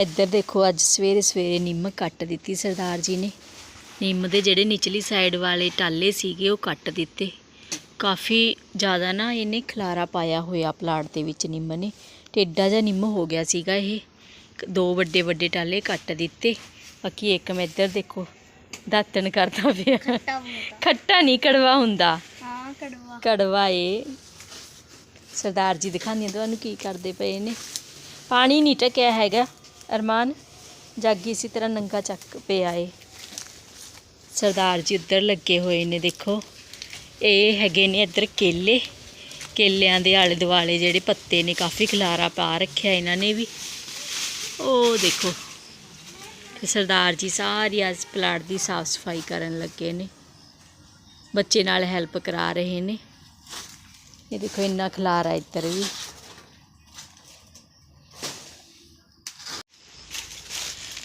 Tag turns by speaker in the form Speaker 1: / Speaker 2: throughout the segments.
Speaker 1: ਇੱਧਰ ਦੇਖੋ ਅੱਜ ਸਵੇਰੇ ਸਵੇਰੇ ਨਿੰਮ ਕੱਟ ਦਿੱਤੀ ਸਰਦਾਰ ਜੀ ਨੇ। ਨਿੰਮ ਦੇ ਜਿਹੜੇ ਨਿਚਲੀ ਸਾਈਡ ਵਾਲੇ ਟਾਲੇ ਸੀਗੇ ਉਹ ਕੱਟ ਦਿੱਤੇ। ਕਾਫੀ ਜ਼ਿਆਦਾ ਨਾ ਇਹਨੇ ਖਲਾਰਾ ਪਾਇਆ ਹੋਇਆ ਪਲਾਟ ਦੇ ਵਿੱਚ ਨਿੰਮ ਨੇ। ਟੇਡਾ ਜਿਹਾ ਨਿੰਮ ਹੋ ਗਿਆ ਸੀਗਾ ਇਹ। ਦੋ ਵੱਡੇ ਵੱਡੇ ਟਾਲੇ ਕੱਟ ਦਿੱਤੇ। ਬਾਕੀ ਇੱਕ ਮੈਂ ਇੱਧਰ ਦੇਖੋ ਦਾਤਣ ਕਰਦਾ ਪਿਆ। ਖੱਟਾ ਨਹੀਂ ਕੜਵਾ ਹੁੰਦਾ।
Speaker 2: ਹਾਂ ਕੜਵਾ।
Speaker 1: ਕੜਵਾ ਏ। ਸਰਦਾਰ ਜੀ ਦਿਖਾਉਂਦੀਆਂ ਤੁਹਾਨੂੰ ਕੀ ਕਰਦੇ ਪਏ ਨੇ। ਪਾਣੀ ਨਹੀਂ ਟਕਿਆ ਹੈਗਾ। ਅਰਮਾਨ, ਜਾਗੀ ਇਸੇ ਤਰ੍ਹਾਂ ਨੰਗਾ ਚੱਕ ਪਿਆ ਏ ਸਰਦਾਰ ਜੀ ਉੱਧਰ ਲੱਗੇ ਹੋਏ ਨੇ, ਦੇਖੋ। ਇਹ ਹੈਗੇ ਨੇ ਇੱਧਰ ਕੇਲੇ। ਕੇਲਿਆਂ ਦੇ ਆਲੇ ਦੁਆਲੇ ਜਿਹੜੇ ਪੱਤੇ ਨੇ, ਕਾਫੀ ਖਲਾਰਾ ਪਾ ਰੱਖਿਆ ਇਹਨਾਂ ਨੇ ਵੀ। ਉਹ ਦੇਖੋ, ਤੇ ਸਰਦਾਰ ਜੀ ਸਾਰੀ ਅੱਜ ਪਲਾਟ ਦੀ ਸਾਫ਼ ਸਫ਼ਾਈ ਕਰਨ ਲੱਗੇ ਨੇ। ਬੱਚੇ ਨਾਲ ਹੈਲਪ ਕਰਾ ਰਹੇ ਨੇ। ਇਹ ਦੇਖੋ, ਇੰਨਾ ਖਲਾਰਾ ਇੱਧਰ ਵੀ।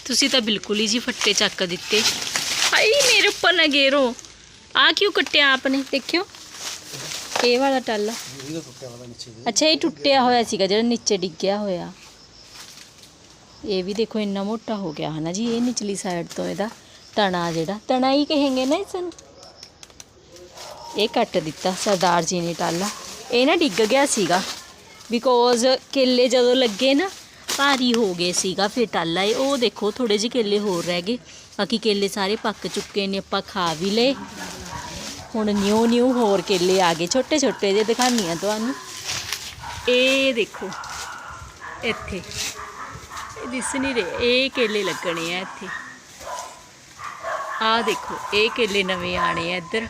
Speaker 1: ਤੁਸੀਂ ਤਾਂ ਬਿਲਕੁਲ ਹੀ ਜੀ ਫੱਟੇ ਚੱਕ ਦਿੱਤੇ। ਹਾਈ ਮੇਰੇ ਉੱਪਰ ਨਾ ਗੇਰੋ। ਆ ਕਿਉਂ ਕੱਟਿਆ ਆਪਨੇ? ਦੇਖਿਓ। ਇਹ ਵਾਲਾ ਟੱਲਾ। ਅੱਛਾ, ਇਹ ਟੁੱਟਿਆ ਹੋਇਆ ਸੀਗਾ, ਜਿਹੜਾ ਨੀਚੇ ਡਿੱਗਿਆ ਹੋਇਆ। ਇਹ ਵੀ ਦੇਖੋ, ਇੰਨਾ ਮੋਟਾ ਹੋ ਗਿਆ ਹਨਾ ਜੀ, ਇਹ ਨਿਚਲੀ ਸਾਈਡ ਤੋਂ ਇਹਦਾ ਤਣਾ ਜਿਹੜਾ। ਤਣਾ ਹੀ ਕਹੇਂਗੇ ਨਾ ਇਸ ਨੂੰ। ਇਹ ਕੱਟ ਦਿੱਤਾ ਸਰਦਾਰ ਜੀ ਨੇ ਟਾਲਾ। ਇਹ ਨਾ ਡਿੱਗ ਗਿਆ ਸੀਗਾ। ਬਿਕੋਜ਼ ਕੇਲੇ ਜਦੋਂ ਲੱਗੇ ਨਾ ਭਾਰੀ ਹੋ ਗਏ ਸੀਗਾ, ਫਿਰ ਟਾਲਾ ਇਹ ਉਹ ਦੇਖੋ ਥੋੜੇ ਜਿਹੇ ਕੇਲੇ ਹੋਰ ਰਹਿ ਗਏ। ਬਾਕੀ ਕੇਲੇ ਸਾਰੇ ਪੱਕ ਚੁੱਕੇ ਨੇ, ਆਪਾਂ ਖਾ ਵੀ ਲਏ। ਹੁਣ ਨਿਊ ਨਿਊ ਹੋਰ ਕੇਲੇ ਆ ਗਏ, ਛੋਟੇ ਛੋਟੇ ਜਿਹੇ ਦਿਖਾਉਂਦੀ ਹਾਂ ਤੁਹਾਨੂੰ। ਇਹ ਦੇਖੋ, ਇੱਥੇ। ਇਹ ਦਿਸ ਨਹੀਂ ਰਹੇ, ਇਹ ਕੇਲੇ ਲੱਗਣੇ ਆ ਇੱਥੇ। ਆਹ ਦੇਖੋ, ਇਹ ਕੇਲੇ ਨਵੇਂ ਆਣੇ ਆ ਇੱਧਰ।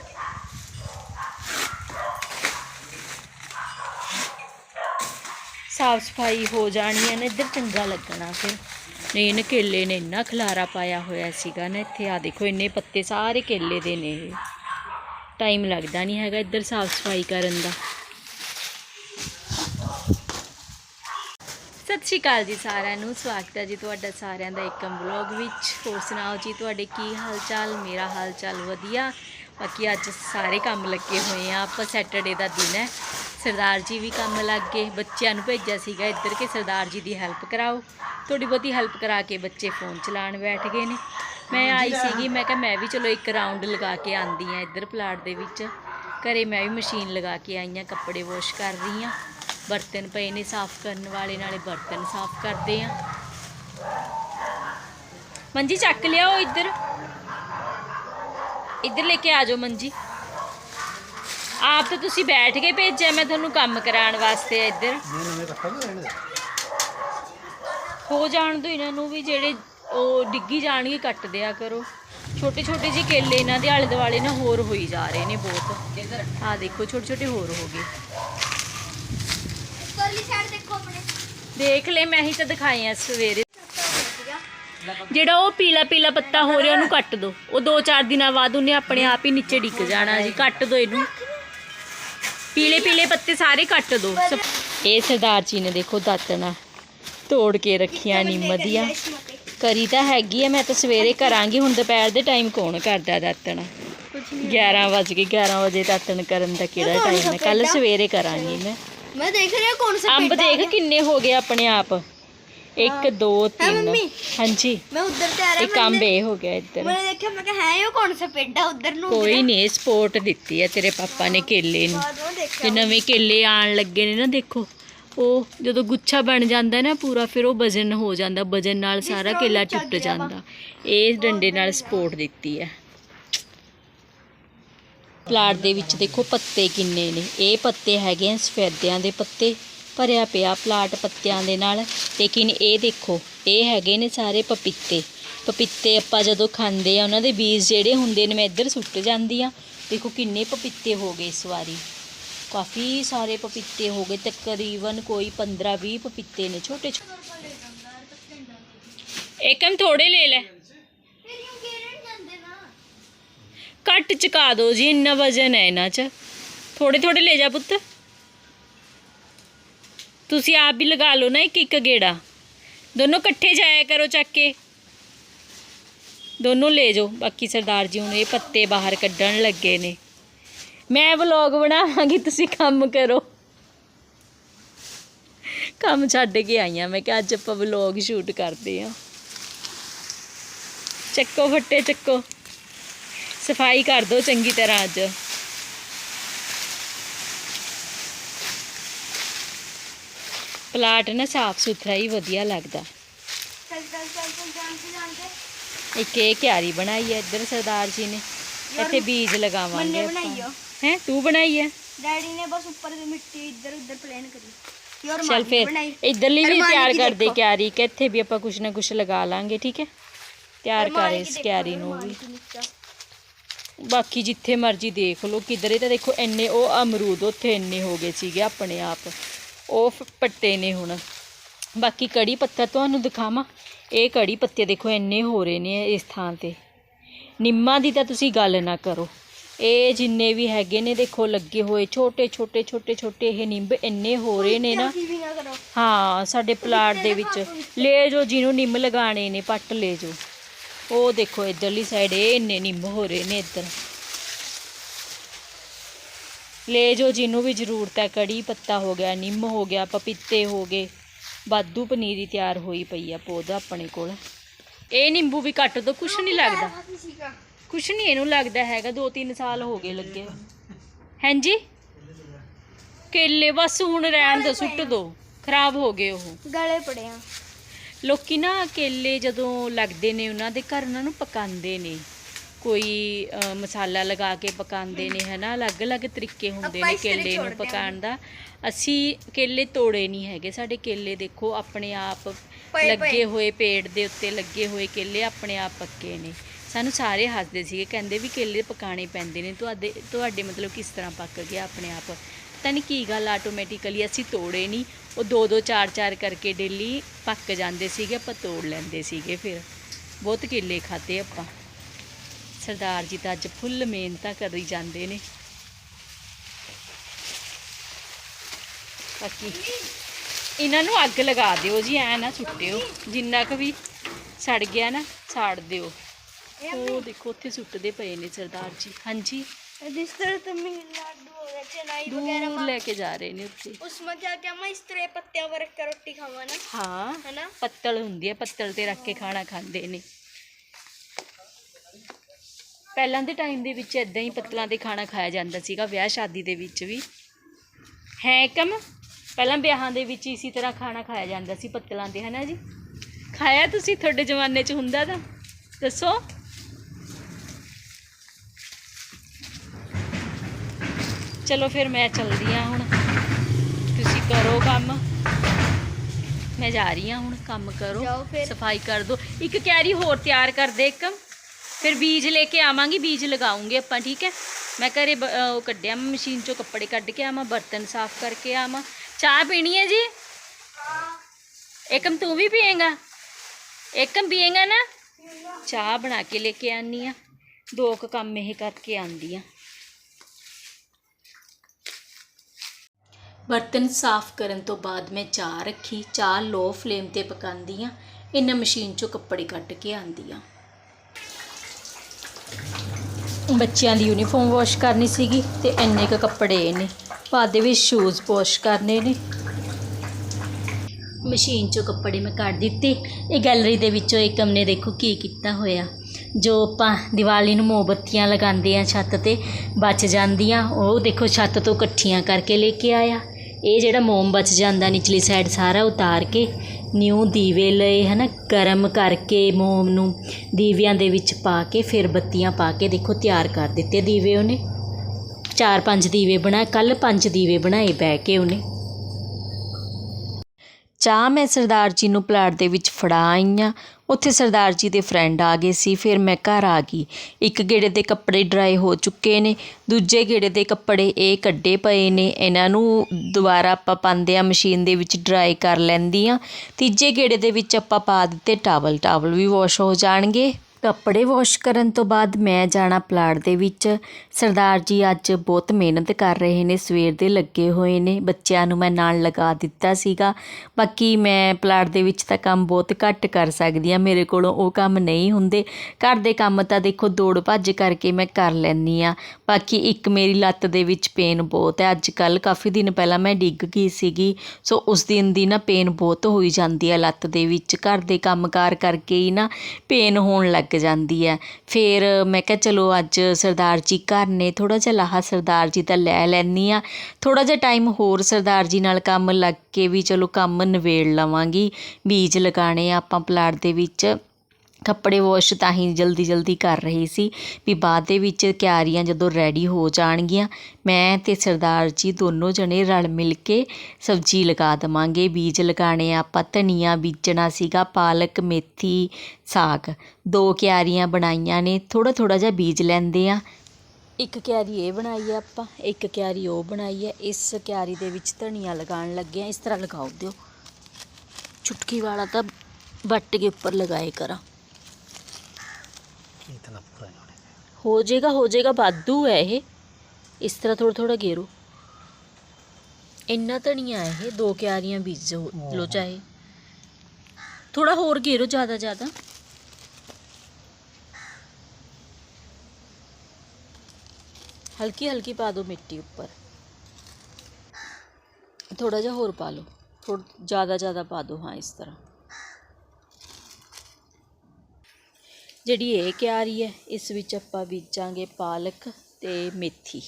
Speaker 1: ਸਾਫ਼ ਸਫ਼ਾਈ ਹੋ ਜਾਣੀ ਹੈ ਨਾ, ਇੱਧਰ ਚੰਗਾ ਲੱਗਣਾ ਫਿਰ। ਨਹੀਂ, ਇਹਨੇ ਕੇਲੇ ਨੇ ਇੰਨਾ ਖਲਾਰਾ ਪਾਇਆ ਹੋਇਆ ਸੀਗਾ ਨਾ ਇੱਥੇ। ਆ ਦੇਖੋ, ਇੰਨੇ ਪੱਤੇ ਸਾਰੇ ਕੇਲੇ ਦੇ ਨੇ ਇਹ। ਟਾਈਮ ਲੱਗਦਾ ਨਹੀਂ ਹੈਗਾ ਇੱਧਰ ਸਾਫ਼ ਸਫ਼ਾਈ ਕਰਨ ਦਾ। ਸਤਿ ਸ਼੍ਰੀ ਅਕਾਲ ਜੀ ਸਾਰਿਆਂ ਨੂੰ। ਸਵਾਗਤ ਹੈ ਜੀ ਤੁਹਾਡਾ ਸਾਰਿਆਂ ਦਾ ਇੱਕਮ ਵਲੌਗ ਵਿੱਚ। ਹੋਰ ਸੁਣਾਓ ਜੀ, ਤੁਹਾਡੇ ਕੀ ਹਾਲ ਚਾਲ ਮੇਰਾ ਹਾਲ ਚਾਲ ਵਧੀਆ। ਬਾਕੀ ਅੱਜ ਸਾਰੇ ਕੰਮ ਲੱਗੇ ਹੋਏ ਆ। ਆਪਾਂ ਸੈਟਰਡੇ ਦਾ ਦਿਨ ਹੈ। ਸਰਦਾਰ ਜੀ ਵੀ ਕੰਮ ਲੱਗ ਗਏ ਬੱਚਿਆਂ ਨੂੰ ਭੇਜਿਆ ਸੀਗਾ ਇੱਧਰ ਕਿ ਸਰਦਾਰ ਜੀ ਦੀ ਹੈਲਪ ਕਰਾਓ। ਥੋੜੀ ਬਹੁਤੀ ਹੈਲਪ ਕਰਾ ਕੇ ਬੱਚੇ ਫੋਨ ਚਲਾਉਣ ਬੈਠ ਗਏ ਨੇ। ਮੈਂ ਆਈ ਸੀਗੀ ਮੈਂ ਕਿਹਾ ਮੈਂ ਵੀ ਚਲੋ ਇੱਕ ਰਾਊਂਡ ਲਗਾ ਕੇ ਆਂਦੀ ਆ ਇੱਧਰ ਪਲਾਟ ਦੇ ਵਿੱਚ। ਘਰੇ ਮੈਂ ਵੀ ਮਸ਼ੀਨ ਲਗਾ ਕੇ ਆਈ ਆ ਕੱਪੜੇ ਵਾਸ਼ ਕਰ ਰਹੀ ਆ ਬਰਤਨ ਪਏ ਨੇ ਸਾਫ਼ ਕਰਨ ਵਾਲੇ ਨਾਲੇ ਬਰਤਨ ਸਾਫ਼ ਕਰਦੇ ਆ ਮੰਜੀ ਚੱਕ ਲਿਆਓ ਇੱਧਰ। ਇੱਧਰ ਲੈ ਕੇ ਆ ਜਾਓ ਮੰਜੀ। ਆਪ ਤਾਂ ਤੁਸੀਂ ਬੈਠ ਕੇ ਭੇਜਿਆ ਮੈਂ ਤੁਹਾਨੂੰ ਕੰਮ ਕਰਾਉਣ ਵਾਸਤੇ ਇੱਧਰ।
Speaker 3: ਨਵੇਂ ਰੱਖਾ ਰਹਿਣ
Speaker 1: ਹੋ ਜਾਣ ਦੋ ਇਹਨਾਂ ਨੂੰ ਵੀ ਜਿਹੜੇ ਉਹ ਡਿੱਗੀ ਜਾਣਗੇ ਕੱਟ ਦਿਆ ਕਰੋ। ਛੋਟੇ ਛੋਟੇ ਜਿਹੇ ਕੇਲੇ ਇਹਨਾਂ ਦੇ ਆਲੇ ਦੁਆਲੇ ਨਾ ਹੋਰ ਹੋਈ ਜਾ ਰਹੇ ਨੇ ਬਹੁਤ। ਆ ਦੇਖੋ ਛੋਟੇ ਛੋਟੇ ਹੋਰ ਹੋ ਗਏ।
Speaker 2: ਉੱਪਰਲੀ ਸਾਈਡ ਦੇਖੋ ਆਪਣੇ।
Speaker 1: ਦੇਖ ਲੈ ਮੈਂ ਹੀ ਤਾਂ ਦਿਖਾਏ ਆ ਸਵੇਰੇ। ਜਿਹੜਾ ਉਹ ਪੀਲਾ ਪੀਲਾ ਪੱਤਾ ਹੋ ਰਿਹਾ ਉਹਨੂੰ ਕੱਟ ਦੋ। ਉਹ 2-4 ਦਿਨਾਂ ਬਾਅਦ ਉਹਨੇ ਆਪਣੇ ਆਪ ਹੀ ਨੀਚੇ ਡਿੱਗ ਜਾਣਾ ਜੀ ਕੱਟ ਦੋ ਇਹਨੂੰ। ਪੀਲੇ ਪੀਲੇ ਪੱਤੇ ਸਾਰੇ ਕੱਟ ਦੋ। ਇਹ ਸਰਦਾਰ ਜੀ ਨੇ ਦੇਖੋ ਦਾਤਣਾ ਤੋੜ ਕੇ ਰੱਖੀਆਂ ਨਿੰਮ ਦੀਆਂ। ਕਰੀ ਤਾਂ ਹੈਗੀ ਆ ਮੈਂ ਤਾਂ ਸਵੇਰੇ ਕਰਾਂਗੀ ਹੁਣ ਦੁਪਹਿਰ ਦੇ ਟਾਈਮ ਕੌਣ ਕਰਦਾ ਦਾਤਣ? 11 ਵਜ ਕੇ 11 ਵਜੇ ਦਾਤਣ ਕਰਨ ਦਾ ਕਿਹੜਾ ਟਾਈਮ ਹੈ? ਕੱਲ ਸਵੇਰੇ ਕਰਾਂਗੀ ਮੈਂ।
Speaker 2: ਮੈਂ ਦੇਖ ਰਿਹਾ ਕੌਣ ਸਾ
Speaker 1: ਅੰਬ ਦੇਖ ਕਿੰਨੇ ਹੋ ਗਏ ਆਪਣੇ ਆਪ। 1 2 3
Speaker 2: ਮੰਮੀ?
Speaker 1: ਹਾਂਜੀ।
Speaker 2: ਮੈਂ ਉਧਰ ਤੇ ਆ ਰਿਹਾ
Speaker 1: ਇੱਕ ਅੰਬ ਇਹ ਹੋ ਗਿਆ ਇੱਧਰ।
Speaker 2: ਮੈਂ ਦੇਖਿਆ ਮੈਂ ਕਿਹਾ ਹੈ ਇਹ ਕੌਣ ਸਾ ਪੇਡਾ ਉਧਰ ਨੂੰ?
Speaker 1: ਕੋਈ ਨਹੀਂ ਸਪੋਰਟ ਦਿੱਤੀ ਹੈ ਤੇਰੇ ਪਾਪਾ ਨੇ ਕੇਲੇ ਨੂੰ।
Speaker 2: ਬਾਅਦ ਉਹ
Speaker 1: ਜੇ
Speaker 2: ਦੇਖਿਆ
Speaker 1: ਨਵੇਂ ਕੇਲੇ ਆਣ ਲੱਗੇ ਨੇ ਨਾ ਦੇਖੋ ਉਹ ਜਦੋਂ ਗੁੱਛਾ ਬਣ ਜਾਂਦਾ ਨਾ ਪੂਰਾ ਫਿਰ ਉਹ ਵਜਨ ਹੋ ਜਾਂਦਾ ਵਜਨ ਨਾਲ ਸਾਰਾ ਕੇਲਾ ਟੁੱਟ ਜਾਂਦਾ। ਇਹ ਡੰਡੇ ਨਾਲ ਸਪੋਰਟ ਦਿੱਤੀ ਹੈ ਪਲਾਟ ਦੇ ਵਿੱਚ ਦੇਖੋ ਪੱਤੇ ਕਿੰਨੇ ਨੇ। ਇਹ ਪੱਤੇ ਹੈਗੇ ਆ ਸਫੈਦਿਆਂ ਦੇ ਪੱਤੇ। ਭਰਿਆ ਪਿਆ ਪਲਾਟ ਪੱਤਿਆਂ ਦੇ ਨਾਲ। ਲੇਕਿਨ ਇਹ ਦੇਖੋ, ਇਹ ਹੈਗੇ ਨੇ ਸਾਰੇ ਪਪੀਤੇ। ਪਪੀਤੇ ਆਪਾਂ ਜਦੋਂ ਖਾਂਦੇ ਆ, ਉਹਨਾਂ ਦੇ ਬੀਜ ਜਿਹੜੇ ਹੁੰਦੇ ਨੇ, ਮੈਂ ਇੱਧਰ ਸੁੱਟ ਜਾਂਦੀ ਆ ਦੇਖੋ ਕਿੰਨੇ ਪਪੀਤੇ ਹੋ ਗਏ ਇਸ ਵਾਰੀ। ਕਾਫੀ ਸਾਰੇ ਪਪੀਤੇ ਹੋ ਗਏ, ਤਕਰੀਬਨ ਕੋਈ 15 20 ਪਪੀਤੇ ਨੇ, ਛੋਟੇ ਛੋਟੇ ਇੱਕਮ ਥੋੜੇ ਲੈ ਲੈ। ਘੱਟ ਚੁਕਾ ਦਿਓ ਜੀ, ਇੰਨਾ ਵਜ਼ਨ ਹੈ ਇਹਨਾਂ 'ਚ। ਥੋੜੇ ਥੋੜੇ ਲੈ ਜਾ ਪੁੱਤ। ਤੁਸੀਂ ਆਪ ਵੀ ਲਗਾ ਲਓ ਨਾ ਇੱਕ ਇੱਕ ਗੇੜਾ। ਦੋਨੋਂ ਇਕੱਠੇ ਜਾਇਆ ਕਰੋ ਚੱਕ ਕੇ। ਦੋਨੋਂ ਲੈ ਜਾਓ। ਬਾਕੀ ਸਰਦਾਰ ਜੀ ਹੁਣ ਇਹ ਪੱਤੇ ਬਾਹਰ ਕੱਢਣ ਲੱਗੇ ਨੇ। ਮੈਂ ਵਲੌਗ ਬਣਾਵਾਂਗੀ, ਤੁਸੀਂ ਕੰਮ ਕਰੋ। ਕੰਮ ਛੱਡ ਕੇ ਆਈਆਂ। ਮੈਂ ਕਿਹਾ ਅੱਜ ਆਪਾਂ ਵਲੌਗ ਸ਼ੂਟ ਕਰਦੇ ਆ ਚੱਕੋ ਫੱਟੇ ਚੱਕੋ। ਸਫ਼ਾਈ ਕਰ ਦਿਓ ਚੰਗੀ ਤਰ੍ਹਾਂ ਅੱਜ। ਪਲਾਟ ਨਾ ਸਾਫ਼ ਸੁਥਰਾ ਹੀ ਵਧੀਆ ਲੱਗਦਾ
Speaker 2: ਚੱਲ ਚੱਲ ਚੱਲ ਚੱਲ ਜਾਣ ਕੇ ਜਾਣ ਕੇ
Speaker 1: ਇੱਕ ਇਹ ਕਿਆਰੀ ਬਣਾਈ ਹੈ ਇੱਧਰ ਸਰਦਾਰ ਜੀ ਨੇ ਇੱਥੇ ਬੀਜ ਲਗਾਵਾਂਗੇ
Speaker 2: ਮੰਨੇ
Speaker 1: ਆਪਾਂ
Speaker 2: ਬਣਾਈ ਆ
Speaker 1: ਹੈ ਤੂੰ ਬਣਾਈ ਹੈ
Speaker 2: ਡੈਡੀ ਨੇ ਬਸ ਉੱਪਰ ਦੀ ਮਿੱਟੀ ਇੱਧਰ ਉੱਧਰ ਪਲੇਨ ਕਰੀ ਯਾਰ
Speaker 1: ਚਲ ਫਿਰ
Speaker 2: ਬਣਾਈ
Speaker 1: ਇੱਧਰਲੀ ਵੀ
Speaker 2: ਅਰਮਾਨੀ
Speaker 1: ਤਿਆਰ
Speaker 2: ਕੀ
Speaker 1: ਕਰ ਦੇ
Speaker 2: ਦੇਖੋ।
Speaker 1: ਕਿਆਰੀ ਕਿ ਇੱਥੇ ਵੀ ਆਪਾਂ ਕੁਛ ਨਾ ਕੁਛ ਲਗਾ ਲਾਂਗੇ ਠੀਕ ਹੈ ਤਿਆਰ ਕਰ
Speaker 2: ਅਰਮਾਨੀ
Speaker 1: ਇਸ
Speaker 2: ਕੀ ਦੇਖੋ,
Speaker 1: ਕਿਆਰੀ ਨੂੰ
Speaker 2: ਅਰਮਾਨੀ
Speaker 1: ਵੀ
Speaker 2: ਕੀ ਨੀਚਾ।
Speaker 1: ਬਾਕੀ ਜਿੱਥੇ ਮਰਜ਼ੀ ਦੇਖ ਲਓ ਕਿਧਰੇ ਤਾਂ ਦੇਖੋ ਇੰਨੇ ਉਹ ਅਮਰੂਦ ਉੱਥੇ ਇੰਨੇ ਹੋ ਗਏ ਸੀਗੇ ਆਪਣੇ ਆਪ ਉਹ ਪੱਟੇ ਨੇ ਹੁਣ। ਬਾਕੀ ਕੜੀ ਪੱਤਾ ਤੁਹਾਨੂੰ ਦਿਖਾਵਾਂ। ਇਹ ਕੜੀ ਪੱਤੇ ਦੇਖੋ ਇੰਨੇ ਹੋ ਰਹੇ ਨੇ ਇਸ ਥਾਂ ਤੇ। ਨਿੰਮਾਂ ਦੀ ਤਾਂ ਤੁਸੀਂ ਗੱਲ ਨਾ ਕਰੋ। ਇਹ ਜਿੰਨੇ ਵੀ ਹੈਗੇ ਨੇ ਦੇਖੋ ਲੱਗੇ ਹੋਏ ਛੋਟੇ ਛੋਟੇ ਛੋਟੇ ਛੋਟੇ ਇਹ ਨਿੰਬ ਇੰਨੇ ਹੋ ਰਹੇ ਨੇ ਨਾ। ਹਾਂ ਸਾਡੇ ਪਲਾਟ ਦੇ ਵਿੱਚ। ਲੈ ਜੋ ਜਿਹਨੂੰ ਨਿੰਮ ਲਗਾਣੇ ਨੇ ਪੱਟ ਲੈ ਜੋ ਉਹ ਦੇਖੋ ਇਧਰਲੀ ਸਾਈਡ ਇਹ ਇੰਨੇ ਨਿੰਮ ਹੋ ਰਹੇ ਨੇ ਇੱਧਰ। ਲੈ ਜੋ ਜਿਹਨੂੰ ਵੀ ਜ਼ਰੂਰਤ ਹੈ ਕੜੀ ਪੱਤਾ ਹੋ ਗਿਆ ਨਿੰਮ ਹੋ ਗਿਆ ਪਪੀਤੇ ਹੋ ਗਏ ਬਾਦੂ ਪਨੀਰੀ ਤਿਆਰ ਹੋਈ ਪਈ ਆ ਪੌਦਾ ਆਪਣੇ ਕੋਲ। ਇਹ ਨਿੰਬੂ ਵੀ ਕੱਟ ਦੋ ਕੁਛ ਨਹੀਂ ਲੱਗਦਾ। ਕੁਛ ਨਹੀਂ ਇਹਨੂੰ ਲੱਗਦਾ ਹੈਗਾ 2-3 ਸਾਲ ਹੋ ਗਏ ਲੱਗੇ ਹਾਂਜੀ? ਕੇਲੇ ਬਸ ਹੁਣ ਰਹਿਣ ਦੋ ਸੁੱਟ ਦੋ ਖਰਾਬ ਹੋ ਗਏ ਉਹ।
Speaker 2: ਗਲੇ ਪੜੇ ਆ।
Speaker 1: ਲੋਕੀ ਨਾ ਕੇਲੇ ਜਦੋਂ ਲੱਗਦੇ ਨੇ ਉਹਨਾਂ ਦੇ ਘਰ ਉਹਨਾਂ ਨੂੰ ਪਕਾਉਂਦੇ ਨੇ। ਕੋਈ ਮਸਾਲਾ ਲਗਾ ਕੇ ਪਕਾਉਂਦੇ ਨੇ ਹਨਾ? ਅਲੱਗ-ਅਲੱਗ ਤਰੀਕੇ ਹੁੰਦੇ
Speaker 2: ਆਪਾਂ
Speaker 1: ਨੇ
Speaker 2: ਇਸ ਤਰ੍ਹਾਂ
Speaker 1: ਕੇਲੇ ਨੂੰ
Speaker 2: ਛੋੜਦੇ ਹਾਂ।
Speaker 1: ਪਕਾਉਣ ਦਾ। ਅਸੀਂ ਕੇਲੇ ਤੋੜੇ ਨਹੀਂ ਹੈਗੇ। ਸਾਡੇ ਕੇਲੇ ਦੇਖੋ ਆਪਣੇ ਆਪ
Speaker 2: ਪਏ।
Speaker 1: ਲੱਗੇ ਹੋਏ ਪੇੜ ਦੇ ਉੱਤੇ ਲੱਗੇ ਹੋਏ ਕੇਲੇ ਆਪਣੇ ਆਪ ਪੱਕੇ ਨੇ। ਸਾਨੂੰ ਸਾਰੇ ਹੱਸਦੇ ਸੀਗੇ ਕਹਿੰਦੇ ਵੀ ਕੇਲੇ ਪਕਾਣੇ ਪੈਂਦੇ ਨੇ। ਤੁਹਾਡੇ ਤੁਹਾਡੇ ਮਤਲਬ ਕਿਸ ਤਰ੍ਹਾਂ ਪੱਕ ਗਿਆ ਆਪਣੇ ਆਪ? ਪਤਾ ਨਹੀਂ ਕੀ ਗੱਲ ਆਟੋਮੈਟਿਕਲੀ ਅਸੀਂ ਤੋੜੇ ਨਹੀਂ ਉਹ ਦੋ ਦੋ ਚਾਰ ਚਾਰ ਕਰਕੇ ਡੇਲੀ ਪੱਕ ਜਾਂਦੇ ਸੀਗੇ ਆਪਾਂ ਤੋੜ ਲੈਂਦੇ ਸੀਗੇ ਫਿਰ। ਬਹੁਤ ਕੇਲੇ ਖਾਦੇ ਆਪਾਂ। ਸਰਦਾਰ ਜੀ ਤਾਂ ਅੱਜ ਫੁੱਲ ਮਿਹਨਤਾਂ ਕਰੀ ਜਾਂਦੇ ਨੇ ਬਾਕੀ ਇਹਨਾਂ ਨੂੰ ਅੱਗ ਲਗਾ ਦਿਓ ਜੀ ਐ ਨਾ ਸੁੱਟਿਓ ਜਿੰਨਾ ਕੁ ਵੀ ਸੜ ਗਿਆ ਨਾ ਸਾੜ ਦਿਓ ਉਹ ਦੇਖੋ ਉੱਥੇ ਸੁੱਟਦੇ ਪਏ ਨੇ ਸਰਦਾਰ ਜੀ ਹਾਂਜੀ
Speaker 2: जिस तरह तमिलनाडु हो गया चेन्नई वगैरह
Speaker 1: ਦੂਰ
Speaker 2: में
Speaker 1: ਲੈ ਕੇ ਜਾ ਰਹੇ ਨੇ ਉੱਥੇ
Speaker 2: उसमें क्या क्या मैं इस तरह पत्तियां पर रख कर रोटी खावा ना
Speaker 1: ਹਾਂ
Speaker 2: है ना
Speaker 1: ਪੱਤਲ ਹੁੰਦੀ ਹੈ ਪੱਤਲ ਤੇ ਰੱਖ ਕੇ ਖਾਣਾ ਖਾਂਦੇ ਨੇ ਪਹਿਲਾਂ ਦੇ ਟਾਈਮ ਦੇ ਵਿੱਚ ਇਦਾਂ ਹੀ ਪੱਤਲਾਂ ਤੇ ਖਾਣਾ ਖਾਇਆ ਜਾਂਦਾ ਸੀਗਾ ਵਿਆਹ ਸ਼ਾਦੀ ਦੇ ਵਿੱਚ ਵੀ। ਹੈ ਕਮ ਪਹਿਲਾਂ ਵਿਆਹਾਂ ਦੇ ਵਿੱਚ ਇਸੇ ਤਰ੍ਹਾਂ ਖਾਣਾ ਖਾਇਆ ਜਾਂਦਾ ਸੀ ਪੱਤਲਾਂ ਤੇ ਹਨਾ ਜੀ? ਖਾਇਆ ਤੁਸੀਂ ਤੁਹਾਡੇ ਜ਼ਮਾਨੇ 'ਚ ਹੁੰਦਾ ਤਾਂ? ਦੱਸੋ। ਚਲੋ ਫਿਰ ਮੈਂ ਚੱਲਦੀ ਹਾਂ ਹੁਣ। ਤੁਸੀਂ ਕਰੋ ਕੰਮ। ਮੈਂ ਜਾ ਰਹੀ ਹਾਂ ਹੁਣ ਕੰਮ ਕਰੋ। ਸਫ਼ਾਈ ਕਰ ਦੋ। ਇੱਕ ਕਿਆਰੀ ਹੋਰ ਤਿਆਰ ਕਰ ਦੇ ਇੱਕ। ਫਿਰ ਬੀਜ ਲੈ ਕੇ ਆਵਾਂਗੀ, ਬੀਜ ਲਗਾਉਂਗੇ ਆਪਾਂ, ਠੀਕ ਹੈ? ਮੈਂ ਘਰੇ ਉਹ ਕੱਢਿਆ, ਮਸ਼ੀਨ ਚੋਂ ਕੱਪੜੇ ਕੱਢ ਕੇ ਆਵਾਂ, ਬਰਤਨ ਸਾਫ਼ ਕਰਕੇ ਆਵਾਂ। ਚਾਹ ਪੀਣੀ ਹੈ ਜੀ? ਏਕਮ ਤੂੰ ਵੀ ਪੀਏਗਾ? ਏਕਮ ਪੀਏਗਾ ਨਾ? ਚਾਹ ਬਣਾ ਕੇ ਲੈ ਕੇ ਆਨੀ ਆ। ਦੋ ਕੁ ਕੰਮ ਇਹ ਕਰਕੇ ਆਂਦੀ ਆ। ਬਰਤਨ ਸਾਫ਼ ਕਰਨ ਤੋਂ ਬਾਅਦ ਮੈਂ ਚਾਹ ਰੱਖੀ। ਚਾਹ ਲੋ ਫਲੇਮ ਤੇ ਪਕਾਉਂਦੀ ਆ। ਇਹਨਾਂ ਮਸ਼ੀਨ ਚੋਂ ਕੱਪੜੇ ਕੱਢ ਕੇ ਆਂਦੀ ਆ। ਬੱਚਿਆਂ ਦੀ ਯੂਨੀਫਾਰਮ ਵਾਸ਼ ਕਰਨੀ ਸੀਗੀ ਤੇ ਇੰਨੇ ਕੁ ਕੱਪੜੇ ਨੇ ਬਾਅਦ ਦੇ ਵਿੱਚ ਸ਼ੂਜ਼ ਵਾਸ਼ ਕਰਨੇ ਨੇ। ਮਸ਼ੀਨ ਚੋਂ ਕੱਪੜੇ ਮੈਂ ਕੱਢ ਦਿੱਤੇ। ਇਹ ਗੈਲਰੀ ਦੇ ਵਿੱਚੋਂ ਏਕਮ ਨੇ ਦੇਖੋ ਕੀ ਕੀਤਾ ਹੋਇਆ। ਜੋ ਆਪਾਂ ਦੀਵਾਲੀ ਨੂੰ ਮੋਮਬੱਤੀਆਂ ਲਗਾਉਂਦੇ ਆ ਛੱਤ ਤੇ, ਬਚ ਜਾਂਦੀਆਂ, ਉਹ ਦੇਖੋ ਛੱਤ ਤੋਂ ਇਕੱਠੀਆਂ ਕਰਕੇ ਲੈ ਕੇ ਆਇਆ। ਇਹ ਜਿਹੜਾ ਮੋਮ ਬਚ ਜਾਂਦਾ, ਨਿਚਲੀ ਸਾਈਡ ਸਾਰਾ ਉਤਾਰ ਕੇ ਨਿਊ ਦੀਵੇ ਲਏ ਹੈ ਨਾ ਗਰਮ ਕਰਕੇ ਮੋਮ ਨੂੰ ਦੀਵਿਆਂ ਦੇ ਵਿੱਚ ਪਾ ਕੇ ਫਿਰ ਬੱਤੀਆਂ ਪਾ ਕੇ ਦੇਖੋ ਤਿਆਰ ਕਰ ਦਿੱਤੇ ਦੀਵੇ ਉਹਨੇ। ਚਾਰ ਪੰਜ ਦੀਵੇ ਬਣਾ ਕੱਲ ਪੰਜ ਦੀਵੇ ਬਣਾਏ ਬਹਿ ਕੇ ਉਹਨੇ। ਚਾਹ ਮੈਂ ਸਰਦਾਰ ਜੀ ਨੂੰ ਪਲਾਟ ਦੇ ਵਿੱਚ ਫੜਾ ਆਈ ਹਾਂ ਉੱਥੇ ਸਰਦਾਰ ਜੀ ਦੇ ਫਰੈਂਡ ਆ ਗਏ ਸੀ, ਫਿਰ ਮੈਂ ਘਰ ਆ ਗਈ। ਇੱਕ ਗੇੜੇ ਦੇ ਕੱਪੜੇ ਡਰਾਈ ਹੋ ਚੁੱਕੇ ਨੇ, ਦੂਜੇ ਗੇੜੇ ਦੇ ਕੱਪੜੇ ਇਹ ਕੱਢੇ ਪਏ ਨੇ, ਇਹਨਾਂ ਨੂੰ ਦੁਬਾਰਾ ਆਪਾਂ ਪਾਉਂਦੇ ਆ ਮਸ਼ੀਨ ਦੇ ਵਿੱਚ ਡਰਾਈ ਕਰ ਲੈਂਦੀ ਆ ਤੀਜੇ ਗੇੜੇ ਦੇ ਵਿੱਚ ਆਪਾਂ ਪਾ ਦਿੱਤੇ ਟਾਵਲ ਟਾਵਲ ਵੀ ਵਾਸ਼ ਹੋ ਜਾਣਗੇ। ਕੱਪੜੇ ਵਾਸ਼ ਕਰਨ ਤੋਂ ਬਾਅਦ ਮੈਂ ਜਾਣਾ ਪਲਾਟ ਦੇ ਵਿੱਚ। ਸਰਦਾਰ ਜੀ ਅੱਜ ਬਹੁਤ ਮਿਹਨਤ ਕਰ ਰਹੇ ਨੇ, ਸਵੇਰ ਦੇ ਲੱਗੇ ਹੋਏ ਨੇ। ਬੱਚਿਆਂ ਨੂੰ ਮੈਂ ਨਾਲ ਲਗਾ ਦਿੱਤਾ ਸੀਗਾ। ਬਾਕੀ ਮੈਂ ਪਲਾਟ ਦੇ ਵਿੱਚ ਤਾਂ ਕੰਮ ਬਹੁਤ ਘੱਟ ਕਰ ਸਕਦੀ ਆ ਮੇਰੇ ਕੋਲੋਂ ਉਹ ਕੰਮ ਨਹੀਂ ਹੁੰਦੇ। ਘਰ ਦੇ ਕੰਮ ਤਾਂ ਦੇਖੋ ਦੌੜ ਭੱਜ ਕਰਕੇ ਮੈਂ ਕਰ ਲੈਂਦੀ ਆ ਬਾਕੀ ਇੱਕ ਮੇਰੀ ਲੱਤ ਦੇ ਵਿੱਚ ਪੇਨ ਬਹੁਤ ਹੈ। ਅੱਜ ਕੱਲ ਕਾਫੀ ਦਿਨ ਪਹਿਲਾਂ ਮੈਂ ਡਿੱਗ ਗਈ ਸੀਗੀ। ਸੋ ਉਸ ਦਿਨ ਦੀ ਨਾ ਪੇਨ ਬਹੁਤ ਹੋਈ ਜਾਂਦੀ ਆ ਲੱਤ ਦੇ ਵਿੱਚ। ਘਰ ਦੇ ਕੰਮਕਾਰ ਕਰਕੇ ਹੀ ਨਾ ਪੇਨ ਹੋਣ ਲੱਗ ਲੱਗ ਜਾਂਦੀ ਹੈ। ਫਿਰ ਮੈਂ ਕਿਹਾ, ਚਲੋ, ਅੱਜ ਸਰਦਾਰ ਜੀ ਘਰ ਨੇ ਥੋੜ੍ਹਾ ਜਿਹਾ ਲਾਹਾ ਸਰਦਾਰ ਜੀ ਦਾ ਲੈ ਲੈਂਦੀ ਆ ਥੋੜ੍ਹਾ ਜਿਹਾ ਟਾਈਮ ਹੋਰ ਸਰਦਾਰ ਜੀ ਨਾਲ ਕੰਮ ਲੱਗ ਕੇ ਵੀ ਚਲੋ ਕੰਮ ਨਿਬੇੜ ਲਵਾਂਗੀ। ਬੀਜ ਲਗਾਉਣੇ ਆ ਆਪਾਂ ਪਲਾਟ ਦੇ ਵਿੱਚ। ਕੱਪੜੇ ਵਾਸ਼ ਤਾਂ ਹੀ ਜਲਦੀ ਜਲਦੀ ਕਰ ਰਹੀ ਸੀ ਵੀ ਬਾਅਦ ਦੇ ਵਿੱਚ ਕਿਆਰੀਆਂ ਜਦੋਂ ਰੈਡੀ ਹੋ ਜਾਣਗੀਆਂ, ਮੈਂ ਅਤੇ ਸਰਦਾਰ ਜੀ ਦੋਨੋਂ ਜਣੇ ਰਲ ਮਿਲ ਕੇ ਸਬਜ਼ੀ ਲਗਾ ਦੇਵਾਂਗੇ। ਬੀਜ ਲਗਾਉਣੇ ਆ, ਆਪਾਂ ਧਨੀਆ ਬੀਜਣਾ ਸੀਗਾ, ਪਾਲਕ, ਮੇਥੀ, ਸਾਗ। ਦੋ ਕਿਆਰੀਆਂ ਬਣਾਈਆਂ ਨੇ, ਥੋੜ੍ਹਾ ਥੋੜ੍ਹਾ ਜਿਹਾ ਬੀਜ ਲੈਂਦੇ ਆ। ਇੱਕ ਕਿਆਰੀ ਇਹ ਬਣਾਈ ਆ ਆਪਾਂ, ਇੱਕ ਕਿਆਰੀ ਉਹ ਬਣਾਈ ਹੈ ਇਸ ਕਿਆਰੀ ਦੇ ਵਿੱਚ ਧਨੀਆ ਲਗਾਉਣ ਲੱਗੇ ਆ। ਇਸ ਤਰ੍ਹਾਂ ਲਗਾਓ ਦਿਓ। ਚੁਟਕੀ ਵਾਲਾ ਤਾਂ ਵੱਟ ਕੇ ਉੱਪਰ ਲਗਾਏ ਕਰਾਂ।
Speaker 3: ਇਤਨਾ ਪੂਰਾ ਨਹੀਂ ਹੋਣੇ
Speaker 1: ਹੋ ਜਾਏਗਾ ਹੋ ਜਾਏਗਾ ਬਾਦੂ ਹੈ ਇਹ ਇਸ ਤਰ੍ਹਾਂ ਥੋੜਾ ਥੋੜਾ ਗੇਰੋ ਇੰਨਾ ਧਨੀਆ ਹੈ ਇਹ ਦੋ ਕਿਆਰੀਆਂ ਬੀਜੋ ਲੋ ਚਾਹੇ ਥੋੜਾ ਹੋਰ ਗੇਰੋ ਜ਼ਿਆਦਾ ਜ਼ਿਆਦਾ ਹਲਕੀ ਹਲਕੀ ਪਾ ਦਿਓ ਮਿੱਟੀ ਉੱਪਰ ਥੋੜਾ ਜਿਹਾ ਹੋਰ ਪਾ ਲਓ ਥੋੜਾ ਜ਼ਿਆਦਾ ਜ਼ਿਆਦਾ ਪਾ ਦਿਓ ਹਾਂ ਇਸ ਤਰ੍ਹਾਂ ਜਿਹੜੀ ਇਹ ਕਿਆਰੀ ਹੈ, ਇਸ ਵਿੱਚ ਆਪਾਂ ਬੀਜਾਂਗੇ ਪਾਲਕ ਤੇ ਮੇਥੀ।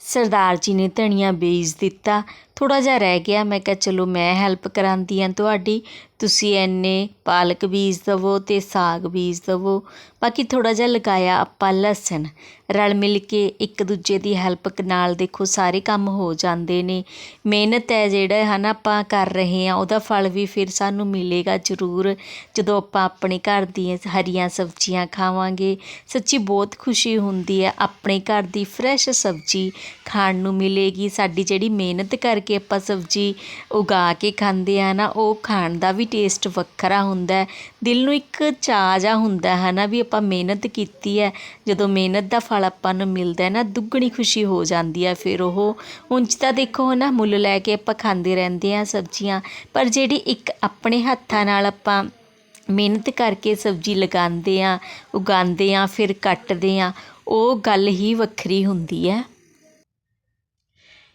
Speaker 1: ਸਰਦਾਰ ਜੀ ਨੇ ਧਨੀਆ ਬੀਜ ਦਿੱਤਾ ਥੋੜਾ ਜਿਹਾ ਰਹਿ ਗਿਆ। ਮੈਂ ਕਿਹਾ, ਚਲੋ, ਮੈਂ ਹੈਲਪ ਕਰਾਂਦੀ ਹਾਂ ਤੁਹਾਡੀ। ਤੁਸੀਂ ਐਨੇ ਪਾਲਕ ਬੀਜ ਦਵੋ ਤੇ ਸਾਗ ਬੀਜ ਦਵੋ। ਬਾਕੀ ਥੋੜਾ ਜਿਹਾ ਲਗਾਇਆ ਆਪਾਂ ਲਸਣ। ਰਲ ਮਿਲ ਕੇ ਇੱਕ ਦੂਜੇ ਦੀ ਹੈਲਪ ਨਾਲ ਦੇਖੋ, ਸਾਰੇ ਕੰਮ ਹੋ ਜਾਂਦੇ ਨੇ। ਮਿਹਨਤ ਹੈ ਜਿਹੜਾ ਹੈ ਨਾ ਆਪਾਂ ਕਰ ਰਹੇ ਹਾਂ ਉਹਦਾ ਫਲ ਵੀ ਫਿਰ ਸਾਨੂੰ ਮਿਲੇਗਾ ਜ਼ਰੂਰ। ਜਦੋਂ ਆਪਾਂ ਆਪਣੇ ਘਰ ਦੀਆਂ ਹਰੀਆਂ ਸਬਜ਼ੀਆਂ ਖਾਵਾਂਗੇ, ਸੱਚੀ ਬਹੁਤ ਖੁਸ਼ੀ ਹੁੰਦੀ ਹੈ। ਆਪਣੇ ਘਰ ਦੀ ਫਰੈਸ਼ ਸਬਜ਼ੀ ਖਾਣ ਨੂੰ ਮਿਲੇਗੀ। ਸਾਡੀ ਜਿਹੜੀ ਮਿਹਨਤ ਕਰਕੇ ਆਪਾਂ ਸਬਜ਼ੀ ਉਗਾ ਕੇ ਖਾਂਦੇ ਹਾਂ ਨਾ, ਉਹ ਖਾਣ ਦਾ ਵੀ ਟੇਸਟ ਵੱਖਰਾ ਹੁੰਦਾ ਦਿਲ ਨੂੰ ਇੱਕ ਚਾਅ ਜਿਹਾ ਹੁੰਦਾ ਹੈ ਨਾ ਵੀ ਆਪਾਂ ਮਿਹਨਤ ਕੀਤੀ ਹੈ। ਜਦੋਂ ਮਿਹਨਤ ਦਾ ਫਲ ਆਪਾਂ ਨੂੰ ਮਿਲਦਾ ਨਾ, ਦੁੱਗਣੀ ਖੁਸ਼ੀ ਹੋ ਜਾਂਦੀ ਹੈ ਫਿਰ ਉਹ। ਉਂਝ ਤਾਂ ਦੇਖੋ ਹੈ ਨਾ, ਮੁੱਲ ਲੈ ਕੇ ਆਪਾਂ ਖਾਂਦੇ ਰਹਿੰਦੇ ਹਾਂ ਸਬਜ਼ੀਆਂ, ਪਰ ਜਿਹੜੀ ਇੱਕ ਆਪਣੇ ਹੱਥਾਂ ਨਾਲ ਆਪਾਂ ਮਿਹਨਤ ਕਰਕੇ ਸਬਜ਼ੀ ਲਗਾਉਂਦੇ ਆ ਉਗਾਉਂਦੇ ਆ ਫਿਰ ਕੱਟਦੇ ਆ ਉਹ ਗੱਲ ਹੀ ਵੱਖਰੀ ਹੁੰਦੀ ਹੈ।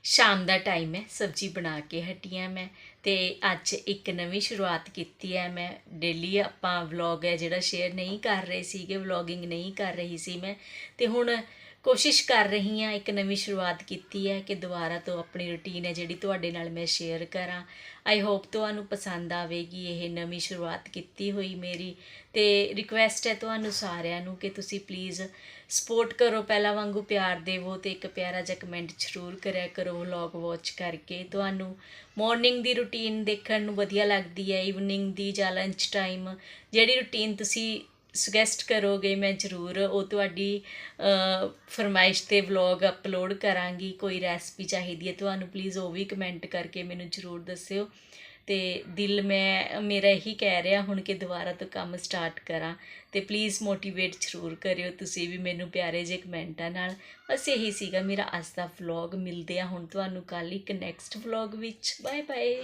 Speaker 1: ਸ਼ਾਮ ਦਾ ਟਾਈਮ ਹੈ, ਸਬਜ਼ੀ ਬਣਾ ਕੇ ਹਟੀ ਹਾਂ ਮੈਂ ਤੇ ਅੱਜ ਇੱਕ ਨਵੀਂ ਸ਼ੁਰੂਆਤ ਕੀਤੀ ਹੈ ਮੈਂ। ਡੇਲੀ ਆਪਾਂ ਵਲੌਗ ਹੈ ਜਿਹੜਾ ਸ਼ੇਅਰ ਨਹੀਂ ਕਰ ਰਹੇ ਸੀਗੇ ਵਲੌਗਿੰਗ ਨਹੀਂ ਕਰ ਰਹੀ ਸੀ ਮੈਂ ਤੇ ਹੁਣ ਕੋਸ਼ਿਸ਼ ਕਰ ਰਹੀ ਹਾਂ ਇੱਕ ਨਵੀਂ ਸ਼ੁਰੂਆਤ ਕੀਤੀ ਹੈ ਕਿ ਦੁਬਾਰਾ ਤੋਂ ਆਪਣੀ ਰੁਟੀਨ ਹੈ ਜਿਹੜੀ ਤੁਹਾਡੇ ਨਾਲ ਮੈਂ ਸ਼ੇਅਰ ਕਰਾਂ। ਆਈ ਹੋਪ ਤੁਹਾਨੂੰ ਪਸੰਦ ਆਵੇਗੀ ਇਹ ਨਵੀਂ ਸ਼ੁਰੂਆਤ ਕੀਤੀ ਹੋਈ ਮੇਰੀ ਤੇ ਰਿਕੁਐਸਟ ਹੈ ਤੁਹਾਨੂੰ ਸਾਰਿਆਂ ਨੂੰ ਕਿ ਤੁਸੀਂ ਪਲੀਜ਼ ਸਪੋਰਟ ਕਰੋ ਪਹਿਲਾਂ ਵਾਂਗੂ ਪਿਆਰ ਦੇਵੋ ਤੇ ਇੱਕ ਪਿਆਰਾ ਜਿਹਾ ਕਮੈਂਟ ਜ਼ਰੂਰ ਕਰਿਆ ਕਰੋ ਵਲੌਗ ਵਾਚ ਕਰਕੇ। ਤੁਹਾਨੂੰ ਮਾਰਨਿੰਗ ਦੀ ਰੁਟੀਨ ਦੇਖਣ ਨੂੰ ਵਧੀਆ ਲੱਗਦੀ ਹੈ ਈਵਨਿੰਗ ਦੀ ਜਾਂ ਲੰਚ ਟਾਈਮ ਜਿਹੜੀ ਰੁਟੀਨ ਤੁਸੀਂ ਸੁਗੈਸਟ ਕਰੋਗੇ ਮੈਂ ਜ਼ਰੂਰ ਉਹ ਤੁਹਾਡੀ ਫਰਮਾਇਸ਼ ਤੇ ਵਲੌਗ ਅਪਲੋਡ ਕਰਾਂਗੀ। ਕੋਈ ਰੈਸਪੀ ਚਾਹੀਦੀ ਹੈ, ਤੁਹਾਨੂੰ ਪਲੀਜ਼ ਉਹ ਵੀ ਕਮੈਂਟ ਕਰਕੇ ਮੈਨੂੰ ਜ਼ਰੂਰ ਦੱਸਿਓ। ਤੇ ਦਿਲ ਮੈਂ, ਮੇਰਾ ਇਹੀ ਕਹਿ ਰਿਹਾ ਹੁਣ ਕਿ ਦੁਬਾਰਾ ਤੋਂ ਕੰਮ ਸਟਾਰਟ ਕਰਾਂ ਤੇ ਪਲੀਜ਼ ਮੋਟੀਵੇਟ ਜ਼ਰੂਰ ਕਰਿਓ, ਤੁਸੀਂ ਵੀ ਮੈਨੂੰ ਪਿਆਰੇ ਜਿਹੇ ਕਮੈਂਟਾਂ ਨਾਲ। ਬਸ ਇਹੀ ਸੀਗਾ ਮੇਰਾ ਅੱਜ ਦਾ ਵਲੌਗ ਮਿਲਦੇ ਆ ਹੁਣ ਤੁਹਾਨੂੰ ਕੱਲ ਇੱਕ ਨੈਕਸਟ ਵਲੌਗ ਵਿੱਚ। Bye bye